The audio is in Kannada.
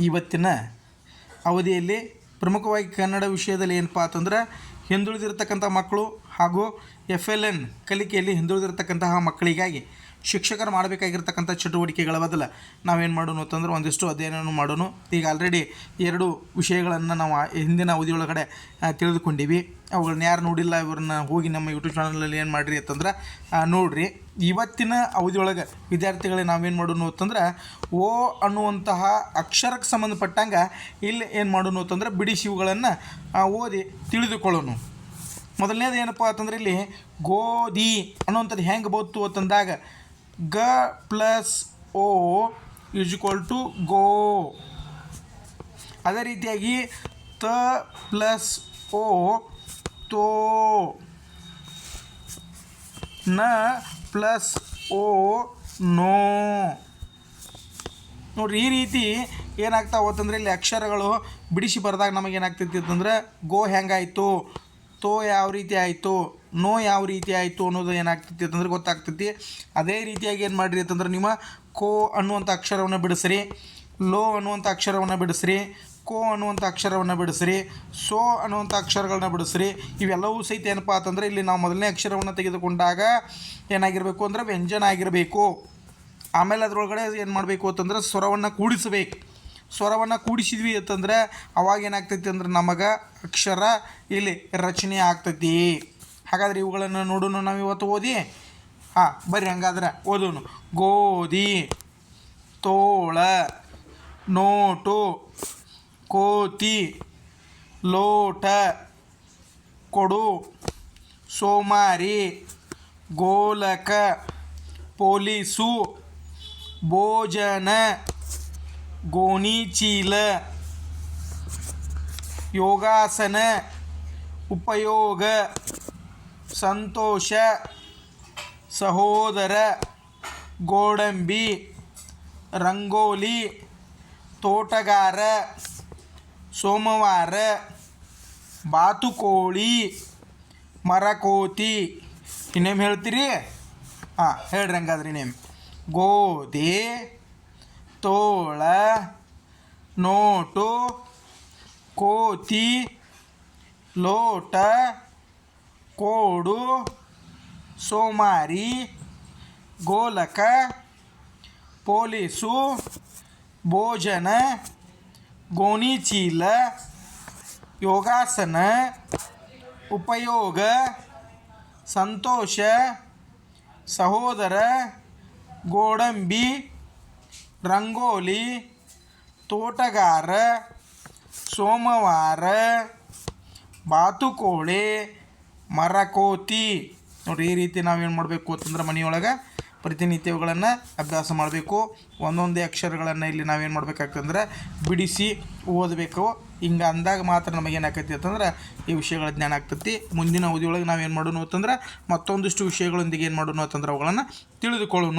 ಇವತ್ತಿನ ಅವಧಿಯಲ್ಲಿ ಪ್ರಮುಖವಾಗಿ ಕನ್ನಡ ವಿಷಯದಲ್ಲಿ ಏನಪ್ಪ ಅಂತಂದ್ರೆ ಹಿಂದುಳಿದಿರ್ತಕ್ಕಂಥ ಮಕ್ಕಳು ಹಾಗೂ ಎಫ್ ಎಲ್ ಎನ್ ಕಲಿಕೆಯಲ್ಲಿ ಹಿಂದುಳಿದಿರ್ತಕ್ಕಂತಹ ಮಕ್ಕಳಿಗಾಗಿ ಶಿಕ್ಷಕರು ಮಾಡಬೇಕಾಗಿರ್ತಕ್ಕಂಥ ಚಟುವಟಿಕೆಗಳ ಬದಲು ನಾವೇನು ಮಾಡೋಣ ಅಂತಂದ್ರೆ ಒಂದಿಷ್ಟು ಅಧ್ಯಯನವನ್ನು ಮಾಡೋಣ ಈಗ ಆಲ್ರೆಡಿ ಎರಡು ವಿಷಯಗಳನ್ನು ನಾವು ಹಿಂದಿನ ಅವಧಿಯೊಳಗಡೆ ತಿಳಿದುಕೊಂಡಿವಿ. ಅವುಗಳನ್ನ ಯಾರು ನೋಡಿಲ್ಲ, ಇವ್ರನ್ನ ಹೋಗಿ ನಮ್ಮ ಯೂಟ್ಯೂಬ್ ಚಾನಲಲ್ಲಿ ಏನು ಮಾಡಿರಿ ಅಂತಂದ್ರೆ ನೋಡಿರಿ. ಇವತ್ತಿನ ಅವಧಿಯೊಳಗೆ ವಿದ್ಯಾರ್ಥಿಗಳಿಗೆ ನಾವೇನು ಮಾಡೋಣ ಅಂತಂದ್ರೆ, ಓ ಅನ್ನುವಂತಹ ಅಕ್ಷರಕ್ಕೆ ಸಂಬಂಧಪಟ್ಟಂಗೆ ಇಲ್ಲಿ ಏನು ಮಾಡೋಣ ಅಂತಂದ್ರೆ ಬಿಡಿಸಿ ಇವುಗಳನ್ನು ಓದಿ ತಿಳಿದುಕೊಳ್ಳೋಣ ಮೊದಲನೇದು ಏನಪ್ಪ ಅಂತಂದ್ರೆ ಇಲ್ಲಿ ಗೋಧಿ ಅನ್ನುವಂಥದ್ದು ಹೆಂಗೆ ಬಂತು ಅಂತಂದಾಗ ಗ ಪ್ಲಸ್ ಓ ಈಸ್ ಈಕ್ವಲ್ ಟು ಗೋ. ಅದೇ ರೀತಿಯಾಗಿ ತ ಪ್ಲಸ್ ಓ ತೋ. ನ ಪ್ಲಸ್ ಓ ನೋ. ನೋಡ್ರಿ, ಈ ರೀತಿ ಏನಾಗ್ತಾ ಹೋತಂದ್ರೆ ಇಲ್ಲಿ ಅಕ್ಷರಗಳು ಬಿಡಿಸಿ ಬರೆದಾಗ ನಮಗೆ ಏನಾಗ್ತೈತಿ ಅಂತಂದ್ರೆ ಗೋ ಹೆಂಗಾಯಿತು? ತೋ ಯಾವ ರೀತಿ ಆಯಿತು, ನೋ ಯಾವ ರೀತಿ ಆಯಿತು ಅನ್ನೋದು ಏನಾಗ್ತೈತಿ ಅಂತಂದ್ರೆ ಗೊತ್ತಾಗ್ತೈತಿ. ಅದೇ ರೀತಿಯಾಗಿ ಏನು ಮಾಡಿರಿ ಅಂತಂದ್ರೆ ನಿಮ್ಮ ಕೋ ಅನ್ನುವಂಥ ಅಕ್ಷರವನ್ನು ಬಿಡಿಸ್ರಿ. ಲೋ ಅನ್ನುವಂಥ ಅಕ್ಷರವನ್ನು ಬಿಡಿಸ್ರಿ. ಕೋ ಅನ್ನುವಂಥ ಅಕ್ಷರವನ್ನು ಬಿಡಿಸ್ರಿ. ಸೋ ಅನ್ನುವಂಥ ಅಕ್ಷರಗಳನ್ನ ಬಿಡಿಸ್ರಿ. ಇವೆಲ್ಲವೂ ಸಹಿತ ಏನಪ್ಪ ಅಂತಂದರೆ ಇಲ್ಲಿ ನಾವು ಮೊದಲನೇ ಅಕ್ಷರವನ್ನು ತೆಗೆದುಕೊಂಡಾಗ ಏನಾಗಿರಬೇಕು ಅಂದರೆ ವ್ಯಂಜನ ಆಗಿರಬೇಕು. ಆಮೇಲೆ ಅದರೊಳಗಡೆ ಏನು ಮಾಡಬೇಕು ಅಂತಂದರೆ ಸ್ವರವನ್ನು ಕೂಡಿಸಬೇಕು. ಸ್ವರವನ್ನು ಕೂಡಿಸಿದ್ವಿ ಅಂತಂದ್ರೆ ಅವಾಗ ಏನಾಗ್ತೈತಿ ಅಂದ್ರೆ ನಮಗೆ ಅಕ್ಷರ ಇಲ್ಲಿ ರಚನೆ ಆಗ್ತೈತಿ. ಹಾಗಾದ್ರೆ ಇವುಗಳನ್ನು ನೋಡೋಣ ನಾವು ಇವತ್ತು ಓದಿ? ಹಾಂ, ಬರ್ರಿ ಹಂಗಾದ್ರೆ ಓದೋಣ ಗೋಧಿ, ತೋಳ, ನೋಟು, ಕೋತಿ, ಲೋಟ, ಕೊಡು, ಸೋಮಾರಿ, ಗೋಲಕ, ಪೊಲೀಸು, ಭೋಜನ ಗೋಣಿಚೀಲ ಯೋಗಾಸನ, ಉಪಯೋಗ, ಸಂತೋಷ, ಸಹೋದರ, ಗೋಡಂಬಿ, ರಂಗೋಲಿ, ತೋಟಗಾರ, ಸೋಮವಾರ, ಬಾತುಕೋಳಿ, ಮರಕೋತಿ. ಇನ್ನೇಮ್ ಹೇಳ್ತೀರಿ? ಹಾಂ ಹೇಳ್ರಿ ಹಂಗಾದ್ರಿ ನೇಮ್ ಗೋಧಿ ತೋಳ ನೋಟು ಕೋತಿ ಲೋಟ ಕೋಡು ಸೋಮಾರಿ ಗೋಲಕ ಪೊಲೀಸು ಭೋಜನ ಗೋಣಿಚೀಲ ಯೋಗಾಸನ ಉಪಯೋಗ ಸಂತೋಷ ಸಹೋದರ ಗೋಡಂಬಿ ರಂಗೋಲಿ, ತೋಟಗಾರ, ಸೋಮವಾರ, ಬಾತುಕೋಳಿ, ಮರಕೋತಿ. ನೋಡಿ, ಈ ರೀತಿ ನಾವೇನು ಮಾಡಬೇಕು ಅಂತಂದ್ರೆ ಮನೆಯೊಳಗೆ ಪ್ರತಿನಿತ್ಯಗಳನ್ನು ಅಭ್ಯಾಸ ಮಾಡಬೇಕು. ಒಂದೊಂದೇ ಅಕ್ಷರಗಳನ್ನು ಇಲ್ಲಿ ನಾವೇನು ಮಾಡ್ಬೇಕಾಗ್ತಂದ್ರೆ ಬಿಡಿಸಿ ಓದಬೇಕು. ಹಿಂಗೆ ಅಂದಾಗ ಮಾತ್ರ ನಮಗೇನಾಕೈತಿ ಅಂತಂದ್ರೆ ಈ ವಿಷಯಗಳ ಜ್ಞಾನ ಆಗ್ತೈತಿ. ಮುಂದಿನ ಅವಧಿಯೊಳಗೆ ನಾವೇನು ಮಾಡೋಣ ಅಂತಂದ್ರೆ ಮತ್ತೊಂದಿಷ್ಟು ವಿಷಯಗಳೊಂದಿಗೆ ಏನು ಮಾಡೋಣ ಅಂತಂದ್ರೆ ಅವುಗಳನ್ನು ತಿಳಿದುಕೊಳ್ಳೋಣ